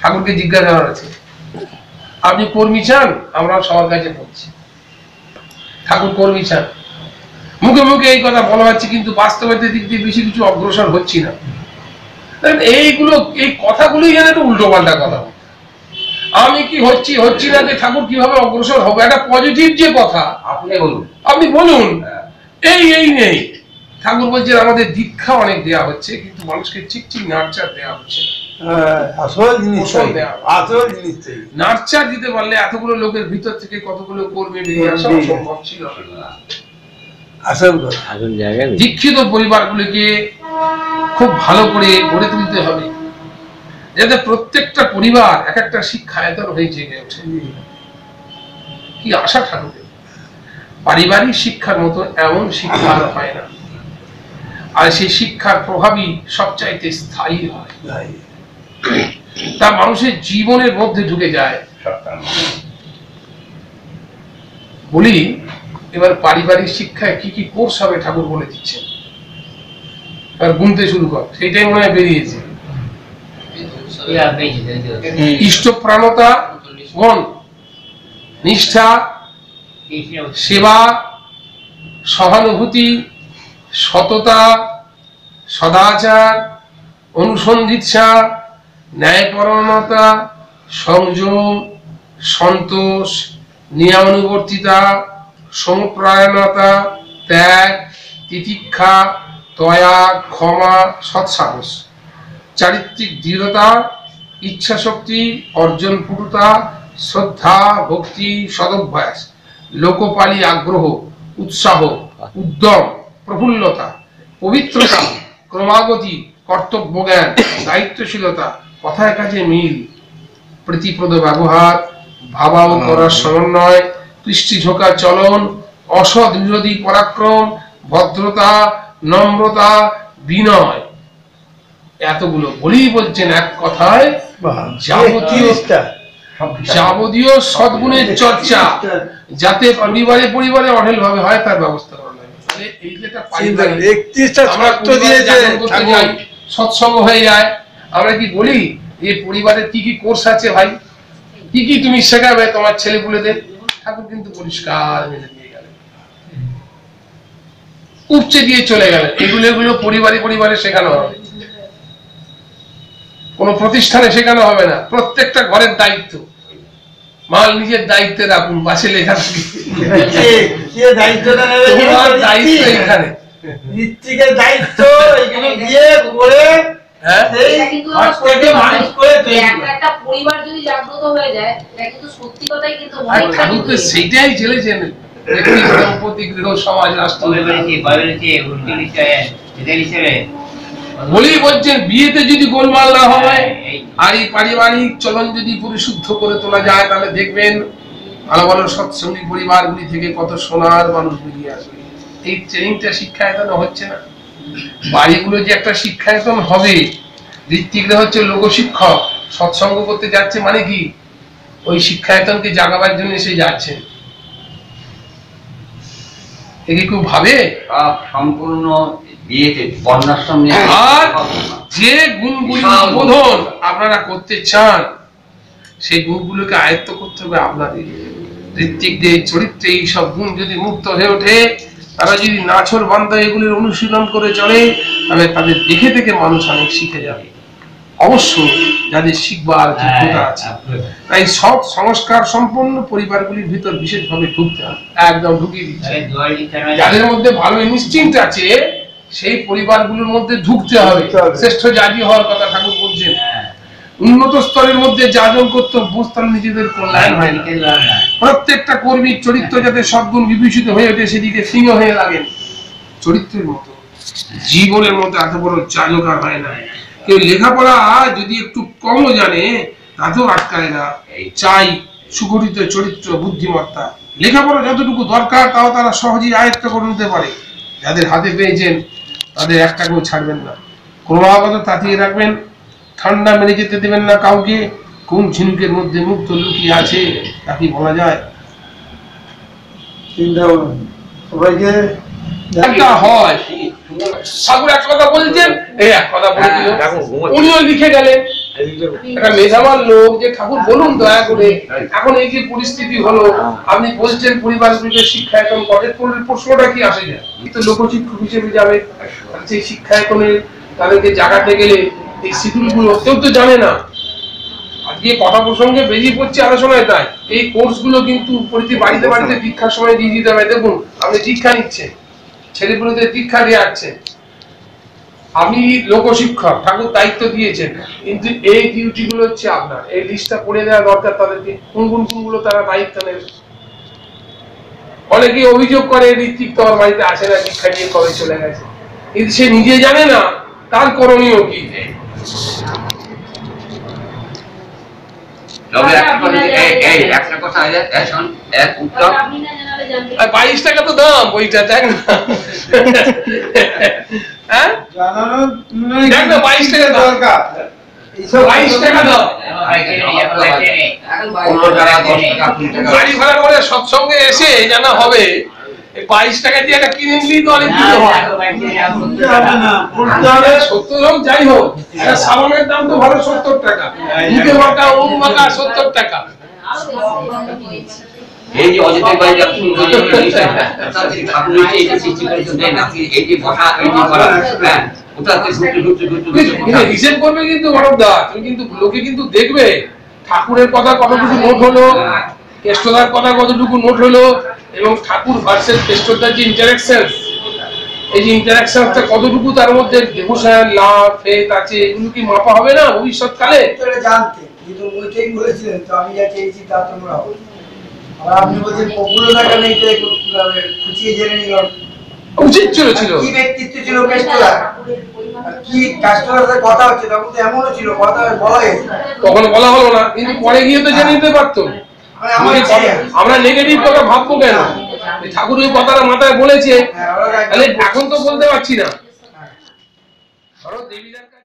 ঠাকুরকে জিজ্ঞাসা করা আছে আপনি কর্মী চান? আমরা সবার কাছে পড়ছি ঠাকুর কর্মী চান। মুখে মুখে এই কথা বলা হচ্ছে কিন্তু বাস্তবের দিক দিয়ে বেশি কিছু অগ্রসর হচ্ছি না। এইগুলো এই কথাগুলোই যেন একটু উল্টো পাল্টা কথা আমি কি হচ্ছি হচ্ছি না যে ঠাকুর কীভাবে অগ্রসর হবে? একটা পজিটিভ যে কথা আপনি বলুন। আপনি বলুন। হ্যাঁ। এই এই নেই। ঠাকুর বলছেন আমাদের দীক্ষা অনেক দেয়া হচ্ছে কিন্তু মানুষকে ঠিক ঠিক নার্চার দেওয়া হচ্ছে না। আসল জিনিস আসল জিনিস নার্চার দিতে পারলে এতগুলো লোকের ভিতর থেকে কতগুলো কর্মী বেরিয়ে আসা বেরিয়ে ছিল না। আসল কথা। আসল জায়গায় বেশি। দীক্ষিত পরিবারগুলিকে খুব ভালো করে গড়ে তুলতে হবে। যাতে প্রত্যেকটা পরিবার এক একটা শিক্ষায়তন হয়ে জেগে ওঠে। কি আশা ঠাকুরের? পারিবারিক শিক্ষার মতো এমন শিক্ষা আর হয় না। আর সেই শিক্ষার প্রভাবই সবচাইতে স্থায়ী হয়। তা মানুষের জীবনের মধ্যে ঢুকে যায় বলি এবার পারিবারিক শিক্ষায় কি কি কোর্স হবে ঠাকুর বলে দিচ্ছেন? এবার গুনতে শুরু কর সেইটাই মনে হয় বেরিয়েছে। ইষ্টপ্রাণতা মন নিষ্ঠা সেবা সহানুভূতি সততা সদাচার অনুসন্ধিৎসা ন্যায়পরণতা সংযম, সন্তোষ, নিয়মানুবর্তিতা, সমপ্রায়ণতা, ত্যাগ, তিতিক্ষা, দয়া, ক্ষমা, সৎসাহস। চারিত্রিক দৃঢ়তা, ইচ্ছাশক্তি অর্জন পুরুতা শ্রদ্ধা, ভক্তি, সদভ্যাস, লোকপালি আগ্রহ, উৎসাহ, উদ্যম, প্রফুল্লতা, পবিত্রতা, ক্রমাগতি কর্তব্য জ্ঞান দায়িত্বশীলতা কথায় কাজে মিল প্রীতিপ্রদ ব্যবহার ভাবা ও করার সমন্বয় কৃষ্টি ঝোঁকা চলন অসৎ বিরোধী পরাক্রম ভদ্রতা নম্রতা বিনয় এতগুলো বলেই বলছেন এক কথায় যাবতীয়-। যাবতীয় সদ্গুণের চর্চা যাতে পরিবারে পরিবারে অঢেল ভাবে হয় তার ব্যবস্থা করা লাগে সৎসঙ্গ হয়ে যায় আমরা কি বলি? এই পরিবারের কি কি কোর্স আছে ভাই? কি কি তুমি শেখাবে তোমার ছেলেপুলেদের? ঠাকুর কিন্তু পরিষ্কার মেনে দিয়ে গেলেন উপচে দিয়ে চলে গেলেন এগুলো এগুলো পরিবারে পরিবারে শেখানো হবে। কোনো প্রতিষ্ঠানে শেখানো হবে না। প্রত্যেকটা ঘরের দায়িত্ব। মাল নিজের দায়িত্বে রাখুন পাশে লেখা থাকে। দায়িত্ব এখানে। দায়িত্ব এখানে গিয়ে করে হ্যাঁ? হয়ে ছেলেছেন সমাজ রাষ্ট্র বলেই বলছেন বিয়েতে যদি গোলমাল না হয় আর এই পারিবারিক চলন যদি পরিশুদ্ধ করে তোলা যায় তাহলে দেখবেন ভালো ভালো সৎসঙ্গী পরিবারগুলি থেকে কত সোনার মানুষ বেরিয়ে আসবে। এই ট্রেনিংটা শিক্ষায়তন হচ্ছে না। বাড়িগুলো যে একটা শিক্ষায়তন হবে ঋত্বিকরা হচ্ছে লোকশিক্ষক সৎসঙ্গ করতে যাচ্ছে মানে কি? ওই শিক্ষায়তনকে জাগাবার জন্য এসে যাচ্ছেন একে কেউ ভাবে? সম্পূর্ণ আর যে গুণগুলি উদ্বোধন আপনারা করতে চান সেই গুণগুলোকে আয়ত্ত করতে হবে আপনাদের। ঋত্বিকদের চরিত্রে এই সব গুণ যদি মুক্ত হয়ে ওঠে তারা যদি নাছর বান্ধা এগুলির অনুশীলন করে চলে তাহলে তাদের দেখে দেখে মানুষ অনেক শিখে যাবে। অবশ্য যাদের শিখবার যোগ্যতা আছে। তাই সব সংস্কার সম্পন্ন পরিবারগুলির ভিতর বিশেষভাবে ঢুকতে হবে। একদম ঢুকিয়ে দিচ্ছে। যাদের মধ্যে ভালো ইনস্টিংক্ট আছে সেই পরিবারগুলোর মধ্যে ঢুকতে হবে। ঢুকতে হবে। শ্রেষ্ঠ জাতি হওয়ার কথা ঠাকুর বলছেন। উন্নত স্তরের মধ্যে যাজন করতে অভ্যস্ত হলে নিজেদের কল্যাণ হয় না। প্রত্যেকটা কর্মীর চরিত্র যাতে সদ্গুণ বিভূষিত হয়ে ওঠে সেদিকে সিংহ হয়ে লাগেন চরিত্রের মতো। জীবনের মতো এত বড় যাজক আর হয় না। কেউ লেখাপড়া যদি একটু কমও জানে তাতেও আটকায় না। চাই সুগঠিত চরিত্র বুদ্ধিমত্তা। লেখাপড়া যতটুকু দরকার তাও তারা সহজেই আয়ত্ত করে নিতে পারে। যাদের হাতে পেয়েছেন তাদের একটাকেও ছাড়বেন না। ক্রমাগত তাতিয়ে রাখবেন। ঠান্ডা মেরে যেতে দেবেন না কাউকে। কোন ঝিনুকের মধ্যে মুক্ত লুকিয়ে আছে তা কি বলা যায়? চিন্তা সবাইকে একটা হয়। ঠাকুর এক কথা বলছেন এই এক কথা বলে দিল। দেখো, ঘুমোচ্ছে। উনিও লিখে গেলেন। একটা মেধাবান লোক যে ঠাকুর বলুন দয়া করে এখন এই যে পরিস্থিতি হলো আপনি বলছেন পরিবার শিক্ষা এখন কলেজ প্রশ্নটা কি আসে যায়? কিন্তু লোকশিক্ষক হিসেবে যাবে। সেই শিক্ষা এখনের তাদেরকে জাগাতে গেলে এই শিডিউলগুলো কেউ তো জানে না। আজকে কথা প্রসঙ্গে বেরিয়ে পড়ছে আলোচনায় তাই। এই কোর্সগুলো কিন্তু প্রতি বাড়িতে বাড়িতে দীক্ষার সময় দিয়ে দিতে হবে। দেখুন, আপনি দীক্ষা নিচ্ছেন, ছেলেপুলেদের দীক্ষা দিয়ে আসছেন আপনি লোকশিক্ষক, ঠাকুর দায়িত্ব দিয়েছেন। কিন্তু এই ডিউটি গুলো হচ্ছে আপনার। এই লিস্টটা করে দেওয়া দরকার তাদেরকে। কোন কোন কোনগুলো তারা দায়িত্ব নেবে? অনেকে অভিযোগ করে, ঋত্বিক তো আমার বাড়িতে আসে না, দীক্ষা নিয়ে কবে চলে গেছে। কিন্তু সে নিজে জানে না, তার করণীয় কি? তবে এই এই একটা কথা আছে এখন এক উত্তর। আপনি না জানালে জানতে আর বাইশ টাকা তো দাম বইটা দেখ না। হ্যাঁ? দেখ না, 22 টাকা দরকার। এইসব বাইশ টাকা টাকা গাড়ি ভাড়া করে সৎসঙ্গে এসে জানা হবে। এই বাইশ টাকা দিয়ে একটা কিনে নিলেই তো অনেক কিছু হয়। করতে হবে না করতে হবে সত্তর হোক যাই হোক একটা সাবানের দাম তো ভালো সত্তর টাকা। মুখে মাখা উম মাখা সত্তর টাকা। এই যে অজিতের বাড়ি যা সুন্দর তাদের ঠাকুর এই যে সৃষ্টি করেছে এই যে বসা এই যে করা হ্যাঁ ওটাতে ঢুকতে ঢুকতে ঢুকতে ঢুকতে কিন্তু বসা। হিসেব করবে কিন্তু তুমি কিন্তু লোকে কিন্তু দেখবে। ঠাকুরের কথা কতটুকু নোট হলো। কেষ্টদার কথা কতটুকু নোট হলো এবং ঠাকুর ভার্সেস কেষ্টদার যে ইন্টারাকশন এই যে ইন্টারাকশনটা কতটুকু তার মধ্যে ডিভোশন লাভ ফেথ আছে এগুলো কি মাপা হবে না ভবিষ্যৎকালে? জানতে। কিন্তু ওইটাই বলেছিলেন তো আমি যা চেয়েছি তা তোমরা হবে আর আপনি বলছেন পপুলার কেন এটা একটু খুঁচিয়ে জেনে উচিত ছিল ছিল কি ব্যক্তিত্ব ছিল কেষ্টদার কি কাস্টমারের কথা হচ্ছে? তখন তো এমনও ছিল কথা বলা তখন বলা হলো না কিন্তু পরে গিয়ে তো জেনে নিতে পারতো। আমার নেগেটিভ কথা ভাববো কেন? ঠাকুর ওই কথাটা মাথায় বলেছে। হ্যাঁ, তাহলে এখন তো বলতে পারছি না। কাছে